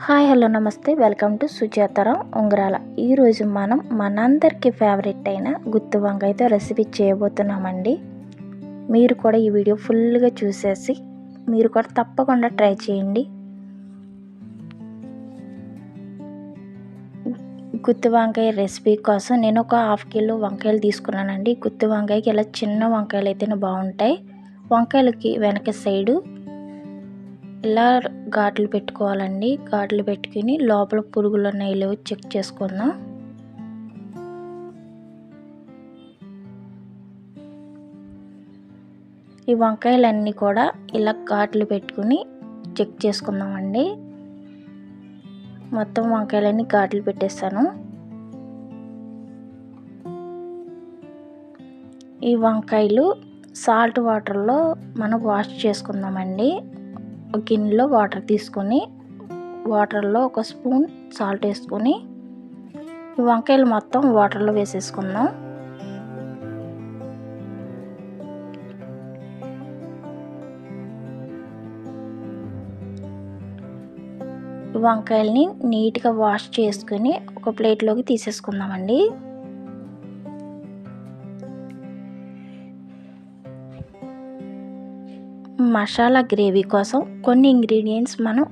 Hi hello నమస్తే. Welcome to Sujatharam Ungarala. ఈరోజు మనం మనందరికీ ఫేవరెట్ అయిన గుత్తి వంకాయతో రెసిపీ చేయబోతున్నామండి. మీరు కూడా ఈ వీడియో ఫుల్గా చూసేసి మీరు కూడా తప్పకుండా ట్రై చేయండి. గుత్తి వంకాయ రెసిపీ కోసం నేను ఒక హాఫ్ కిలో వంకాయలు తీసుకున్నానండి. గుత్తి వంకాయకి ఇలా చిన్న వంకాయలు అయితేనే బాగుంటాయి. వంకాయలకి వెనక సైడు ఇలా ఘాట్లు పెట్టుకోవాలండి. ఘాట్లు పెట్టుకుని లోపల పురుగులు ఉన్నాయి లేవు చెక్ చేసుకుందాం. ఈ వంకాయలన్నీ కూడా ఇలా ఘాట్లు పెట్టుకుని చెక్ చేసుకుందామండి. మొత్తం వంకాయలన్నీ ఘాట్లు పెట్టేస్తాను. ఈ వంకాయలు సాల్ట్ వాటర్లో మనం వాష్ చేసుకుందామండి. ఒక గిన్నెలో వాటర్ తీసుకొని వాటర్లో ఒక స్పూన్ సాల్ట్ వేసుకొని వంకాయలు మొత్తం వాటర్లో వేసేసుకుందాం. వంకాయల్ని నీట్గా వాష్ చేసుకుని ఒక ప్లేట్లోకి తీసేసుకుందామండి. మసాలా గ్రేవీ కోసం కొన్ని ఇంగ్రీడియంట్స్ మనం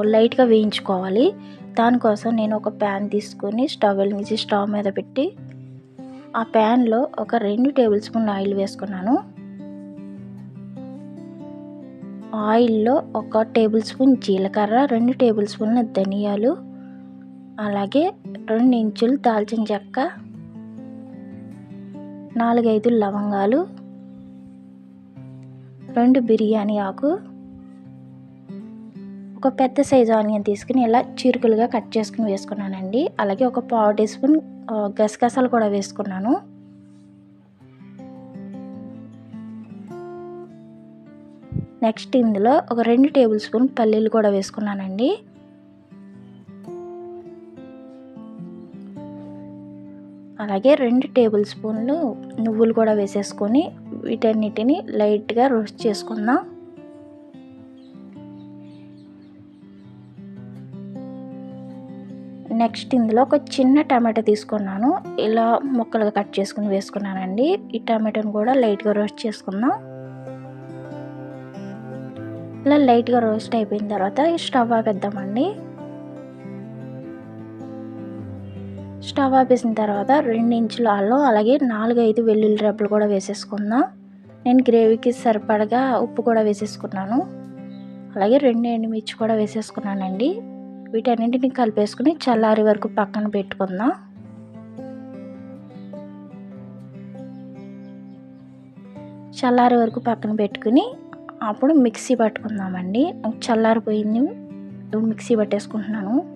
లైట్గా వేయించుకోవాలి. దానికోసం నేను ఒక ప్యాన్ తీసుకొని స్టవ్ వెలిగించి స్టవ్ మీద పెట్టి ఆ ప్యాన్లో ఒక రెండు టేబుల్ స్పూన్ ఆయిల్ వేసుకున్నాను. ఆయిల్లో ఒక టేబుల్ స్పూన్ జీలకర్ర రెండు టేబుల్ స్పూన్ల ధనియాలు అలాగే రెండు ఇంచులు దాల్చిన చెక్క నాలుగైదు లవంగాలు రెండు బిర్యానీ ఆకు ఒక పెద్ద సైజు ఆనియన్ తీసుకుని ఇలా చిరుకులుగా కట్ చేసుకుని వేసుకున్నానండి. అలాగే ఒక పావు టీ స్పూన్ గసగసాలు కూడా వేసుకున్నాను. నెక్స్ట్ ఇందులో ఒక రెండు టేబుల్ స్పూన్ పల్లీలు కూడా వేసుకున్నానండి. అలాగే రెండు టేబుల్ స్పూన్లు నువ్వులు కూడా వేసేసుకొని వీటన్నిటిని లైట్గా రోస్ట్ చేసుకుందాం. నెక్స్ట్ ఇందులో ఒక చిన్న టమాటా తీసుకున్నాను. ఇలా ముక్కలుగా కట్ చేసుకుని వేసుకున్నానండి. ఈ టమాటాను కూడా లైట్గా రోస్ట్ చేసుకుందాం. ఇలా లైట్గా రోస్ట్ అయిపోయిన తర్వాత స్టవ్ ఆపేద్దామండి. స్టవ్ ఆపేసిన తర్వాత రెండు ఇంచుల అల్లం అలాగే నాలుగు ఐదు వెల్లుల్లి రెబ్బలు కూడా వేసేసుకుందాం. నేను గ్రేవీకి సరిపడగా ఉప్పు కూడా వేసేసుకున్నాను. అలాగే రెండు ఎండుమిర్చి కూడా వేసేసుకున్నానండి. వీటన్నింటిని కలిపేసుకుని చల్లారి వరకు పక్కన పెట్టుకుందాం. చల్లారి వరకు పక్కన పెట్టుకుని అప్పుడు మిక్సీ పట్టుకుందామండి. చల్లారిపోయింది. మిక్సీ పట్టేసుకుంటున్నాను.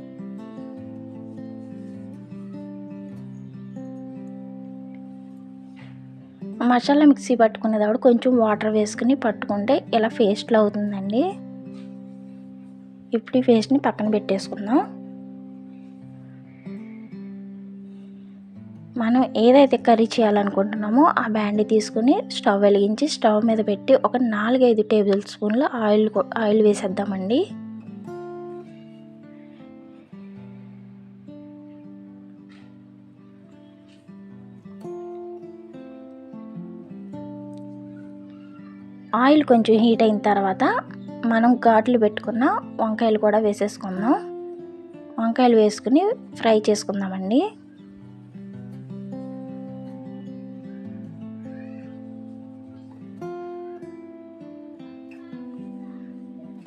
మసాలా మిక్సీ పట్టుకునేటప్పుడు కొంచెం వాటర్ వేసుకుని పట్టుకుంటే ఇలా పేస్ట్లో అవుతుందండి. ఇప్పుడు ఈ పేస్ట్ని పక్కన పెట్టేసుకుందాం. మనం ఏదైతే కర్రీ చేయాలనుకుంటున్నామో ఆ బ్యాండ్ తీసుకుని స్టవ్ వెలిగించి స్టవ్ మీద పెట్టి ఒక నాలుగైదు టేబుల్ స్పూన్ల ఆయిల్ ఆయిల్ వేసేద్దామండి. ఆయిల్ కొంచెం హీట్ అయిన తర్వాత మనం ఘాట్లు పెట్టుకున్న వంకాయలు కూడా వేసేసుకుందాం. వంకాయలు వేసుకుని ఫ్రై చేసుకుందామండి.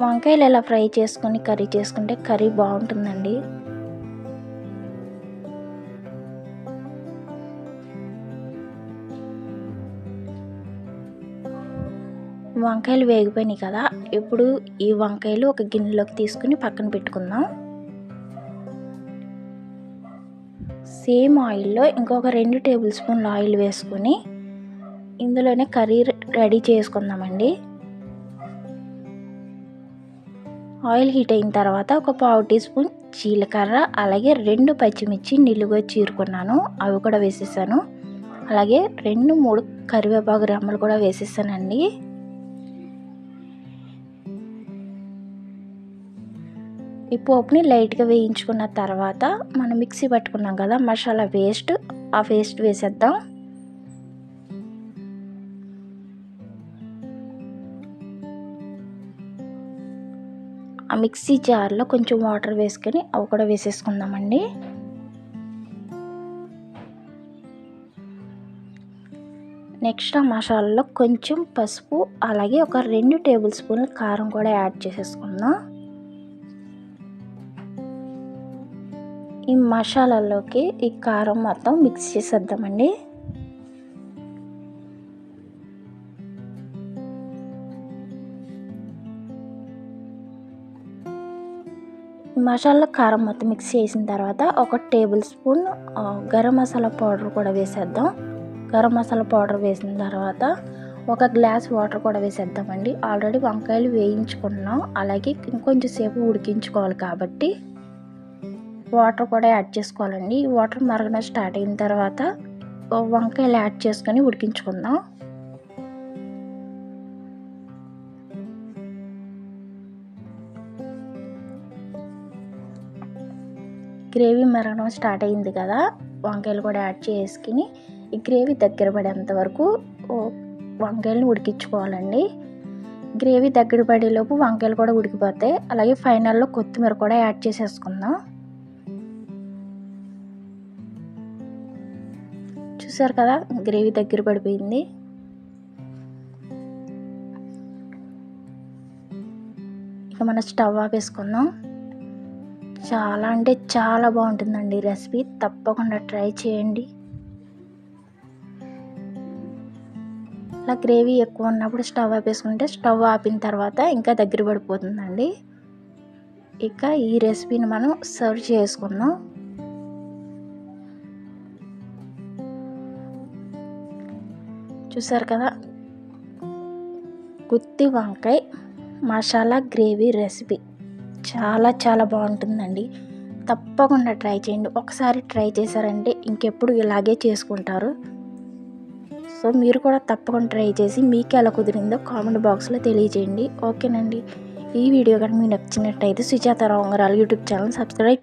వంకాయలు ఎలా ఫ్రై చేసుకొని కర్రీ చేసుకుంటే కర్రీ బాగుంటుందండి. వంకాయలు వేగిపోయినాయి కదా ఇప్పుడు ఈ వంకాయలు ఒక గిన్నెలోకి తీసుకుని పక్కన పెట్టుకుందాం. సేమ్ ఆయిల్లో ఇంకొక రెండు టేబుల్ స్పూన్ల ఆయిల్ వేసుకొని ఇందులోనే కర్రీ రెడీ చేసుకుందామండి. ఆయిల్ హీట్ అయిన తర్వాత ఒక పావు టీ స్పూన్ జీలకర్ర అలాగే రెండు పచ్చిమిర్చి నిలుగా చీరుకున్నాను అవి కూడా వేసేసాను. అలాగే రెండు మూడు కరివేపాకు రెమ్మలు కూడా వేసేసానండి. ఈ పోపుని లైట్గా వేయించుకున్న తర్వాత మనం మిక్సీ పట్టుకున్నాం కదా మసాలా పేస్ట్ ఆ పేస్ట్ వేసేద్దాం. ఆ మిక్సీ జార్లో కొంచెం వాటర్ వేసుకొని అవి కూడా వేసేసుకుందామండి. నెక్స్ట్ ఆ మసాలాలో కొంచెం పసుపు అలాగే ఒక రెండు టేబుల్ స్పూన్ల కారం కూడా యాడ్ చేసేసుకుందాం. ఈ మసాలాలోకి ఈ కారం మొత్తం మిక్స్ చేసేద్దామండి. మసాలా కారం మొత్తం మిక్స్ చేసిన తర్వాత ఒక table spoon garam masala powder కూడా వేసేద్దాం. గరం మసాలా పౌడర్ వేసిన తర్వాత ఒక గ్లాస్ వాటర్ కూడా వేసేద్దామండి. ఆల్రెడీ వంకాయలు వేయించుకున్నాం. అలాగే ఇంకొంచెం సేపు ఉడికించుకోవాలి కాబట్టి వాటర్ కూడా యాడ్ చేసుకోవాలండి. ఈ వాటర్ మరగడం స్టార్ట్ అయిన తర్వాత వంకాయలు యాడ్ చేసుకొని ఉడికించుకుందాం. గ్రేవీ మరగడం స్టార్ట్ అయింది కదా వంకాయలు కూడా యాడ్ చేసుకుని ఈ గ్రేవీ దగ్గర పడేంత వరకు వంకాయలను ఉడికించుకోవాలండి. గ్రేవీ దగ్గర పడేలోపు వంకాయలు కూడా ఉడికిపోతాయి. అలాగే ఫైనల్లో కొత్తిమీర కూడా యాడ్ చేసేసుకుందాం. చూసారు కదా గ్రేవీ దగ్గర పడిపోయింది. ఇక మనం స్టవ్ ఆపేసుకుందాం. చాలా అంటే చాలా బాగుంటుందండి రెసిపీ. తప్పకుండా ట్రై చేయండి. ఇలా గ్రేవీ ఎక్కువ ఉన్నప్పుడు స్టవ్ ఆపేసుకుంటే స్టవ్ ఆపిన తర్వాత ఇంకా దగ్గర పడిపోతుందండి. ఇక ఈ రెసిపీని మనం సర్వ్ చేసుకుందాం. చూసారు కదా? గుత్తి వంకాయ మసాలా గ్రేవీ రెసిపీ. చాలా చాలా బాగుంటుందండి. తప్పకుండా ట్రై చేయండి. ఒకసారి ట్రై చేశారంటే ఇంకెప్పుడు ఇలాగే చేసుకుంటారు. సో మీరు కూడా తప్పకుండా ట్రై చేసి మీకు ఎలా కుదిరిందో కామెంట్ బాక్స్లో తెలియజేయండి. ఓకేనండి. ఈ వీడియో కానీ మీకు నచ్చినట్టయితే Sujatha Rao YouTube channel subscribe